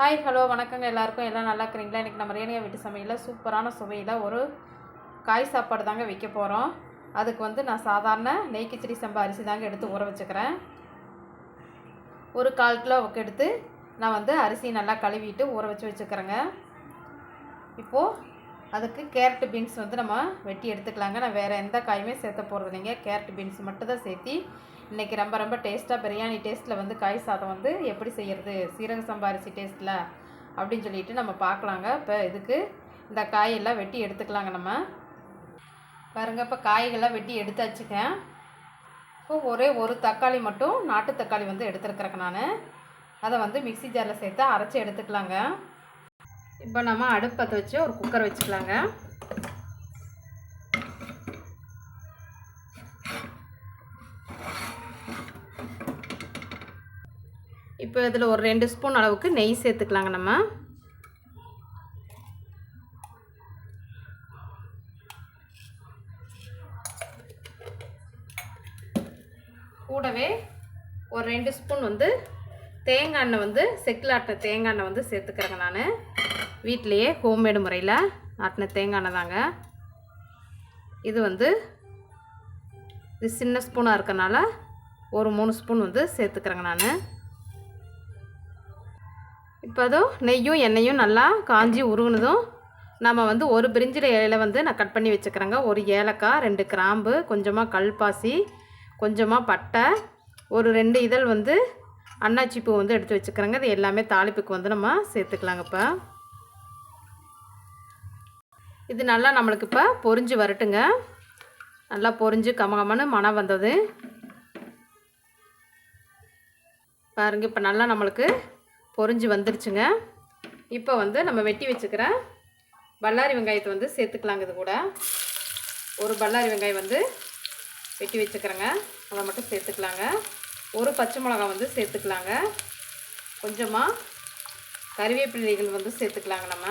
Hi hello வணக்கங்க எல்லாருக்கும். எல்லாம் நல்லா இருக்கிறீங்களா? இன்றைக்கி நம்ம ரேணியா வீட்டு சமையலில் சூப்பரான சுவையில் ஒரு காய் சாப்பாடு தாங்க வைக்க போகிறோம் அதுக்கு வந்து நான் சாதாரண நெய் கிச்சடி சம்பா அரிசி தாங்க எடுத்து ஊற வச்சுக்கிறேன். ஒரு கால் கிலோவுக்கு எடுத்து நான் வந்து அரிசி நல்லா கழுவிட்டு ஊற வச்சு வச்சுக்கிறேங்க. இப்போது அதுக்கு கேரட் பீன்ஸ் வந்து நம்ம வெட்டி எடுத்துக்கலாங்க. நான் வேறு எந்த காயுமே சேர்த்த போகிறது இல்லைங்க. கேரட் பீன்ஸ் மட்டும் தான் சேர்த்தி இன்றைக்கி ரொம்ப ரொம்ப டேஸ்ட்டாக பிரியாணி டேஸ்ட்டில் வந்து காய் சாதம் வந்து எப்படி செய்கிறது சீரக சம்பாரிசி டேஸ்ட்டில் அப்படின்னு சொல்லிட்டு நம்ம பார்க்கலாங்க. இப்போ இதுக்கு இந்த காயெல்லாம் வெட்டி எடுத்துக்கலாங்க நம்ம. பாருங்கள் இப்போ காய்கள்லாம் வெட்டி எடுத்தாச்சுங்க. இப்போ ஒரே ஒரு தக்காளி மட்டும் நாட்டு தக்காளி வந்து எடுத்துருக்குறேங்க நான். அதை வந்து மிக்ஸி ஜாரில் சேர்த்து அரைச்சி எடுத்துக்கலாங்க. இப்போ நம்ம அடுப்பத்தை வச்சு ஒரு குக்கர் வச்சுக்கலாங்க. இப்போ இதில் ஒரு ரெண்டு ஸ்பூன் அளவுக்கு நெய் சேர்த்துக்கலாங்க நம்ம. கூடவே ஒரு ரெண்டு ஸ்பூன் வந்து தேங்காய் எண்ணெய் வந்து செக்கில் ஆட்டின தேங்காய் எண்ணெய் வந்து சேர்த்துக்கிறேங்க நான். வீட்டிலையே ஹோம்மேடு முறையில் ஆட்டின தேங்காய் எண்ணெய் தாங்க. இது வந்து இது சின்ன ஸ்பூனாக இருக்கனால ஒரு மூணு ஸ்பூன் வந்து சேர்த்துக்கிறேங்க நான். இப்போ அதுவும் நெய்யும் எண்ணெயும் நல்லா காஞ்சி உருகுனதும் நம்ம வந்து ஒரு பிரிஞ்சில் இலையில வந்து நான் கட் பண்ணி வச்சுக்கிறேங்க. ஒரு ஏலக்காய் ரெண்டு கிராம்பு கொஞ்சமாக கல்பாசி கொஞ்சமாக பட்டை ஒரு ரெண்டு இதழ் வந்து அன்னாச்சி பூ வந்து எடுத்து வச்சுக்கிறேங்க. இது எல்லாமே தாளிப்புக்கு வந்து நம்ம சேர்த்துக்கலாங்க இப்போ. இது நல்லா நம்மளுக்கு இப்போ பொரிஞ்சு வரட்டுங்க. நல்லா பொரிஞ்சு கமகமன்னு மனம் வந்தது. பாருங்க இப்போ நல்லா நம்மளுக்கு பொறிஞ்சு வந்துருச்சுங்க. இப்போ வந்து நம்ம வெட்டி வச்சுக்கிற பல்லாரி வெங்காயத்தை வந்து சேர்த்துக்கலாங்க இது கூட. ஒரு பல்லாரி வெங்காயம் வந்து வெட்டி வச்சுக்கிறேங்க. அதை மட்டும் சேர்த்துக்கலாங்க. ஒரு பச்சை மிளகா வந்து சேர்த்துக்கலாங்க. கொஞ்சமாக கருவேப்பிள்ளைகள் வந்து சேர்த்துக்கலாங்க நம்ம.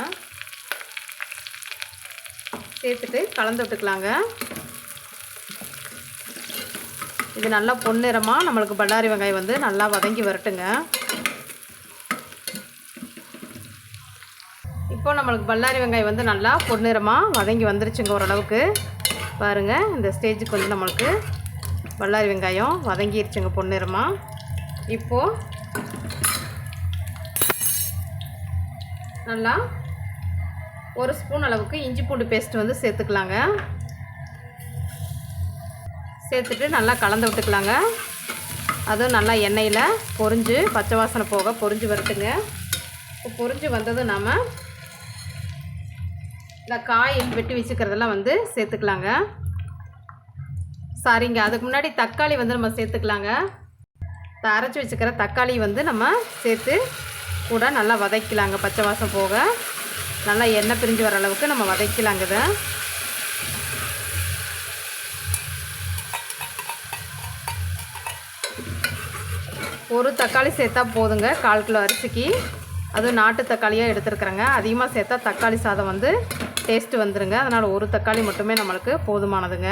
சேர்த்துட்டு கலந்து விட்டுக்கலாங்க. இது நல்லா பொன்னிறமாக நம்மளுக்கு பல்லாரி வெங்காயம் வந்து நல்லா வதங்கி வரட்டுங்க. இப்போ நம்மளுக்கு பல்லாரி வெங்காயம் வந்து நல்லா பொன்னிறமாக வதங்கி வந்துருச்சுங்க ஓரளவுக்கு. பாருங்கள் இந்த ஸ்டேஜுக்கு வந்து நம்மளுக்கு பல்லாரி வெங்காயம் வதங்கிருச்சுங்க பொன்னிறமாக இப்போது நல்லா ஒரு ஸ்பூன் அளவுக்கு இஞ்சி பூண்டு பேஸ்ட் வந்து சேர்த்துக்கலாங்க. சேர்த்துட்டு நல்லா கலந்து விட்டுக்கலாங்க. அதுவும் நல்லா எண்ணெயில் பொரிஞ்சு பச்சை வாசனை போக பொரிஞ்சு வரட்டுங்க. இப்போ பொரிஞ்சு வந்ததும் நாம் இந்த காய் வெட்டி வச்சுக்கிறதெல்லாம் வந்து சேர்த்துக்கலாங்க. சாரிங்க அதுக்கு முன்னாடி தக்காளி வந்து நம்ம சேர்த்துக்கலாங்க. இந்த அரைச்சி வச்சுக்கிற தக்காளி வந்து நம்ம சேர்த்து கூட நல்லா வதக்கலாங்க பச்சை வாசம் போக. நல்லா எண்ணெய் பிரிஞ்சு வர அளவுக்கு நம்ம வதக்கலாங்க இதை. ஒரு தக்காளி சேர்த்தா போதுங்க கால் கிலோ அரிசிக்கு. அதுவும் நாட்டு தக்காளியாக எடுத்துருக்குறேங்க. அதிகமாக சேர்த்தா தக்காளி சாதம் வந்து டேஸ்ட்டு வந்துடுங்க அதனால் ஒரு தக்காளி மட்டுமே நம்மளுக்கு போதுமானதுங்க.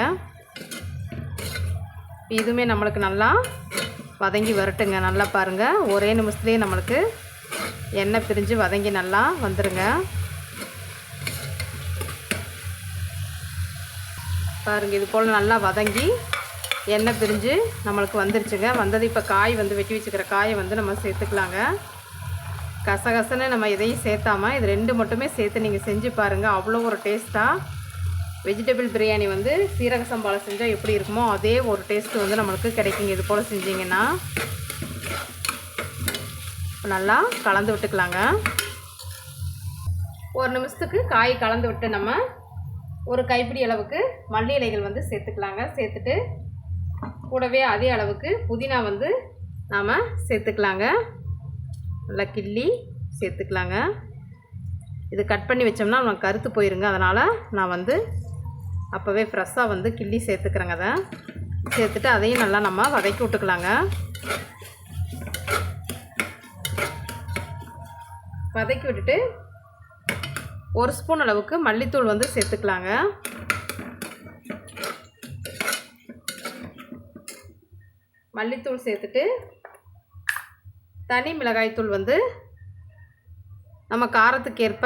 இதுவுமே நம்மளுக்கு நல்லா வதங்கி வரட்டுங்க. நல்லா பாருங்கள் ஒரே நிமிஷத்துலேயே நம்மளுக்கு எண்ணெய் பிரிஞ்சு வதங்கி நல்லா வந்துடுங்க பாருங்கள் இது போல் நல்லா வதங்கி எண்ணெய் பிரிஞ்சு நம்மளுக்கு வந்துருச்சுங்க. வந்தது இப்போ காய் வந்து வெட்டி வச்சுக்கிற காயை வந்து நம்ம சேர்த்துக்கலாங்க. கசகசன்னு நம்ம எதையும் சேர்த்தாம இது ரெண்டு மட்டுமே சேர்த்து நீங்கள் செஞ்சு பாருங்கள் அவ்வளோ ஒரு டேஸ்ட்டாக வெஜிடபிள் பிரியாணி வந்து சீரக சம்பாவில் செஞ்சால் எப்படி இருக்குமோ அதே ஒரு டேஸ்ட்டு வந்து நம்மளுக்கு கிடைக்குங்க. இது போல் செஞ்சிங்கன்னா. நல்லா கலந்து விட்டுக்கலாங்க. ஒரு நிமிஷத்துக்கு காய் கலந்து விட்டு நம்ம ஒரு கைப்பிடி அளவுக்கு மல்லி இலைகள் வந்து சேர்த்துக்கலாங்க. சேர்த்துட்டு கூடவே அதே அளவுக்கு புதினா வந்து நாம் சேர்த்துக்கலாங்க. நல்லா கிள்ளி சேர்த்துக்கலாங்க. இது கட் பண்ணி வச்சோம்னா நம்ம கருத்து போயிருங்க. அதனால் நான் வந்து அப்போவே ஃப்ரெஷ்ஷாக வந்து கிள்ளி சேர்த்துக்கிறேங்க அதை. சேர்த்துட்டு அதையும் நல்லா நம்ம வதக்கி விட்டுக்கலாங்க. வதக்கி விட்டுட்டு ஒரு ஸ்பூன் அளவுக்கு மல்லித்தூள் வந்து சேர்த்துக்கலாங்க. மல்லித்தூள் சேர்த்துட்டு தனி மிளகாய்த்தூள் வந்து நம்ம காரத்துக்கு ஏற்ப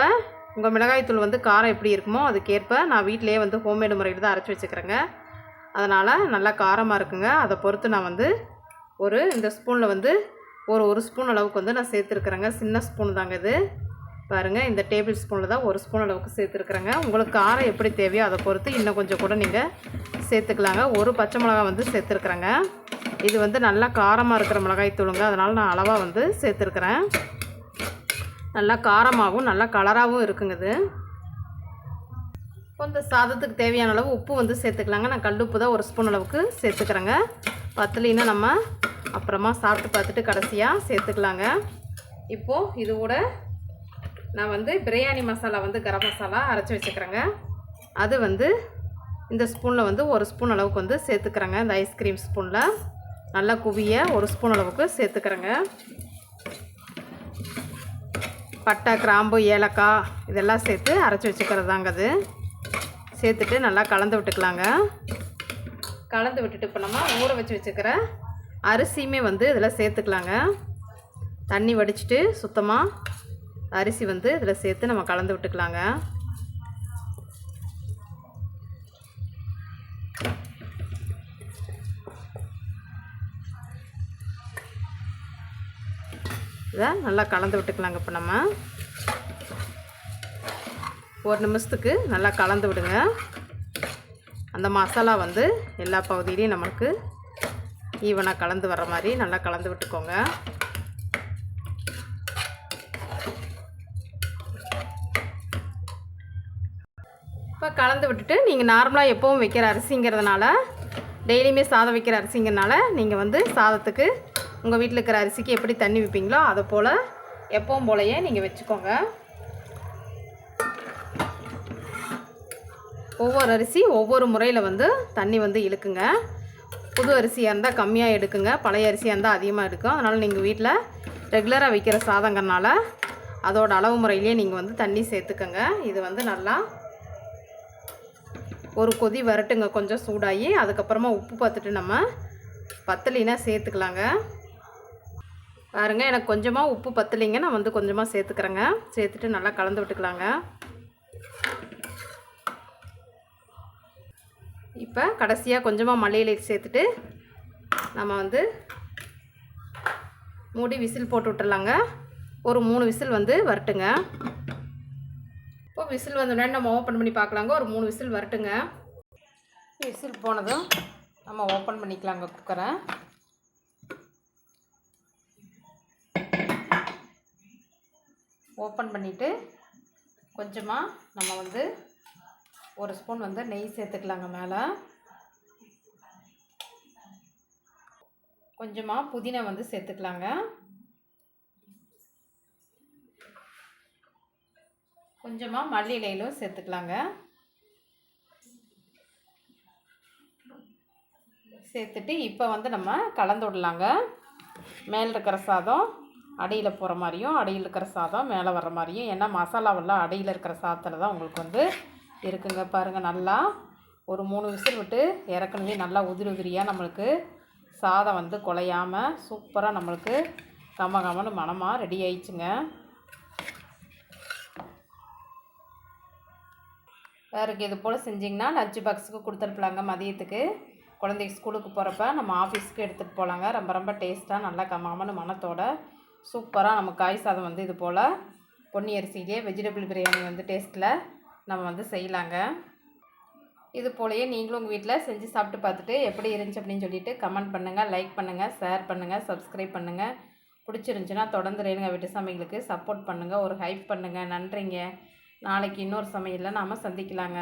உங்கள் மிளகாய்த்தூள் வந்து காரம் எப்படி இருக்குமோ அதுக்கேற்ப நான் வீட்டிலேயே வந்து ஹோம்மேடு முறையில் தான் அரைச்சி வச்சுக்கிறேங்க. அதனால் நல்லா காரமாக இருக்குங்க. அதை பொறுத்து நான் வந்து ஒரு இந்த ஸ்பூனில் வந்து ஒரு ஒரு ஸ்பூன் அளவுக்கு வந்து நான் சேர்த்துருக்குறேங்க. சின்ன ஸ்பூன் தாங்க இது. பாருங்கள் இந்த டேபிள் ஸ்பூனில் தான் ஒரு ஸ்பூன் அளவுக்கு சேர்த்துருக்குறேங்க. உங்களுக்கு காரம் எப்படி தேவையோ அதை பொறுத்து இன்னும் கொஞ்சம் கூட நீங்கள் சேர்த்துக்கலாங்க. ஒரு பச்சை மிளகா வந்து சேர்த்துருக்குறேங்க. இது வந்து நல்லா காரமாக இருக்கிற மிளகாய் தூளுங்க. அதனால் நான் அளவாக வந்து சேர்த்துருக்குறேன். நல்லா காரமாகவும் நல்லா கலராகவும் இருக்குங்க இது. கொஞ்சம் சாதத்துக்கு தேவையான அளவு உப்பு வந்து சேர்த்துக்கலாங்க. நான் கல் உப்பு தான் ஒரு ஸ்பூன் அளவுக்கு சேர்த்துக்கிறேங்க. பத்தலின்னா நம்ம அப்புறமா சாப்பிட்டு பார்த்துட்டு கடைசியாக சேர்த்துக்கலாங்க. இப்போது இது கூட நான் வந்து பிரியாணி மசாலா வந்து கரம் மசாலா அரைச்சி வச்சுக்கிறேங்க. அது வந்து இந்த ஸ்பூனில் வந்து ஒரு ஸ்பூன் அளவுக்கு வந்து சேர்த்துக்கிறேங்க. இந்த ஐஸ்கிரீம் ஸ்பூனில். நல்லா குவிய ஒரு ஸ்பூன் அளவுக்கு சேர்த்துக்கிறேங்க. பட்டை கிராம்பு ஏலக்காய் இதெல்லாம் சேர்த்து அரைச்சி வச்சுக்கிறது தாங்க அது. சேர்த்துட்டு நல்லா கலந்து விட்டுக்கலாங்க. கலந்து விட்டுட்டு இப்போ நம்ம ஊற வச்சு வச்சுக்கிற அரிசியுமே வந்து இதில் சேர்த்துக்கலாங்க. தண்ணி வடிச்சிட்டு சுத்தமாக அரிசி வந்து இதில் சேர்த்து நம்ம கலந்து விட்டுக்கலாங்க. இதை நல்லா கலந்து விட்டுக்கலாங்க இப்போ நம்ம. ஒரு நிமிஷத்துக்கு நல்லா கலந்து விடுங்க. அந்த மசாலா வந்து எல்லா பகுதியிலையும் நம்மளுக்கு ஈவனாக கலந்து வர மாதிரி நல்லா கலந்து விட்டுக்கோங்க. இப்போ கலந்து விட்டுட்டு நீங்கள் நார்மலாக எப்போவும் வைக்கிற அரிசிங்கிறதுனால டெய்லியுமே சாதம் வைக்கிற அரிசிங்கிறனால நீங்கள் வந்து சாதத்துக்கு உங்கள் வீட்டில் இருக்கிற அரிசிக்கு எப்படி தண்ணி வைப்பீங்களோ அதை போல் எப்பவும் போலையே நீங்கள் வச்சுக்கோங்க. ஒவ்வொரு அரிசி ஒவ்வொரு முறையில் வந்து தண்ணி வந்து இழுக்குங்க. புது அரிசியாக இருந்தால் கம்மியாக எடுக்குங்க. பழைய அரிசியாக இருந்தால் அதிகமாக எடுக்கும். அதனால் நீங்கள் வீட்டில் ரெகுலராக வைக்கிற சாதங்கிறனால அதோட அளவு முறையிலே நீங்கள் வந்து தண்ணி சேர்த்துக்கோங்க. இது வந்து நல்லா ஒரு கொதி வரட்டுங்க. கொஞ்சம் சூடாகி அதுக்கப்புறமா உப்பு பார்த்துட்டு நம்ம பத்தலினா சேர்த்துக்கலாங்க. பாருங்க எனக்கு கொஞ்சமாக உப்பு பத்தலைங்க. நான் வந்து கொஞ்சமாக சேர்த்துக்கிறேங்க. சேர்த்துட்டு நல்லா கலந்து விட்டுக்கலாங்க. இப்போ கடைசியாக கொஞ்சமாக மல்லி சேர்த்துட்டு நம்ம வந்து மூடி விசில் போட்டு விட்டுறலாங்க. ஒரு மூணு விசில் வந்து வரட்டுங்க. இப்போ விசில் வந்தோடனே நம்ம ஓப்பன் பண்ணி பார்க்கலாங்க. ஒரு மூணு விசில் வரட்டுங்க. விசில் போனதும் நம்ம ஓப்பன் பண்ணிக்கலாங்க குக்கரை. ஓப்பன் பண்ணிவிட்டு கொஞ்சமாக நம்ம வந்து ஒரு ஸ்பூன் வந்து நெய் சேர்த்துக்கலாங்க மேலே. கொஞ்சமாக புதினா வந்து சேர்த்துக்கலாங்க. கொஞ்சமாக மல்லி இலையிலும் சேர்த்துக்கலாங்க. சேர்த்துட்டு இப்போ வந்து நம்ம கலந்து விடலாங்க. மேல் இருக்கிற சாதம். அடியில் போகிற மாதிரியும் அடியில் இருக்கிற சாதம் மேலே வர்ற மாதிரியும். ஏன்னா மசாலாவெல்லாம் அடியில் இருக்கிற சாதத்தில் தான் உங்களுக்கு வந்து இருக்குங்க. பாருங்கள் நல்லா ஒரு மூணு விசில் விட்டு இறக்கணுமே நல்லா உதிரி உதிரியாக நம்மளுக்கு சாதம் வந்து குலையாமல் சூப்பராக நம்மளுக்கு கம கமனு மணமாக ரெடி ஆயிடுச்சுங்க. வேறுக்கு இது போல் செஞ்சிங்கன்னா லஞ்ச் பாக்ஸுக்கு கொடுத்துருப்பலாங்க மதியத்துக்கு. குழந்தைக்கு ஸ்கூலுக்கு போகிறப்ப நம்ம ஆஃபீஸ்க்கு எடுத்துகிட்டு போகலாங்க ரொம்ப ரொம்ப டேஸ்ட்டாக நல்லா கமாமன்னு மணத்தோட சூப்பராக நம்ம காய் சாதம் வந்து இது போல் பொன்னி அரிசியிலே வெஜிடபிள் பிரியாணி வந்து டேஸ்ட்டில் நம்ம வந்து செய்யலாங்க. இது போலயே நீங்களும் உங்கள் வீட்டில் செஞ்சு சாப்பிட்டு பார்த்துட்டு எப்படி இருந்துச்சு அப்படின்னு சொல்லிட்டு கமெண்ட் பண்ணுங்கள் லைக் பண்ணுங்கள் ஷேர் பண்ணுங்கள் சப்ஸ்கிரைப் பண்ணுங்கள் பிடிச்சிருந்துச்சின்னா தொடர்ந்து ரேணுங்க வீட்டு சமையலுக்கு சப்போர்ட் பண்ணுங்கள் ஒரு ஹைப் பண்ணுங்கள் நன்றிங்க. நாளைக்கு இன்னொரு சமையலில் நாம் சந்திக்கலாங்க.